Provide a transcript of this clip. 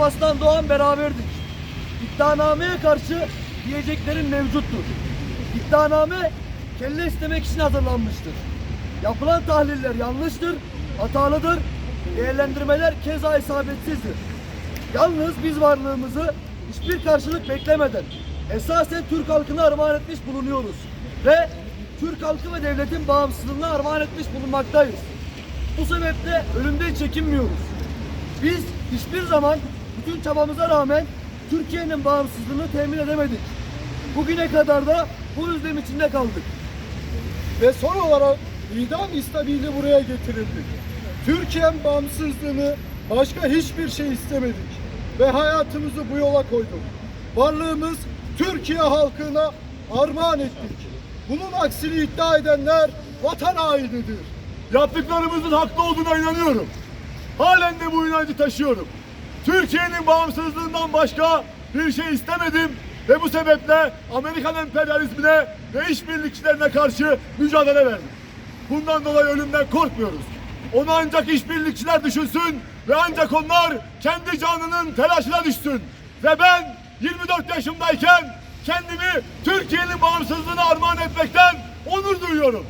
Papas'tan doğan beraberdik. İddianameye karşı diyeceklerin mevcuttur. İddianame kelle istemek için hazırlanmıştır. Yapılan tahliller yanlıştır, hatalıdır. Değerlendirmeler keza isabetsizdir. Yalnız biz varlığımızı hiçbir karşılık beklemeden esasen Türk halkına armağan etmiş bulunuyoruz. Ve Türk halkı ve devletin bağımsızlığına armağan etmiş bulunmaktayız. Bu sebeple ölümden çekinmiyoruz. Biz hiçbir zaman bütün çabamıza rağmen Türkiye'nin bağımsızlığını temin edemedik. Bugüne kadar da bu özlem içinde kaldık. Ve son olarak idam istabili buraya getirildi. Türkiye'nin bağımsızlığını başka hiçbir şey istemedik. Ve hayatımızı bu yola koyduk. Varlığımız Türkiye halkına armağan ettik. Bunun aksini iddia edenler vatan hainidir. Yaptıklarımızın haklı olduğuna inanıyorum. Halen de bu inancı taşıyorum. Türkiye'nin bağımsızlığından başka bir şey istemedim ve bu sebeple Amerikan emperyalizmine ve işbirlikçilerine karşı mücadele verdim. Bundan dolayı ölümden korkmuyoruz. Onu ancak işbirlikçiler düşünsün ve ancak onlar kendi canının telaşına düşsün. Ve ben 24 yaşımdayken kendimi Türkiye'nin bağımsızlığına armağan etmekten onur duyuyorum.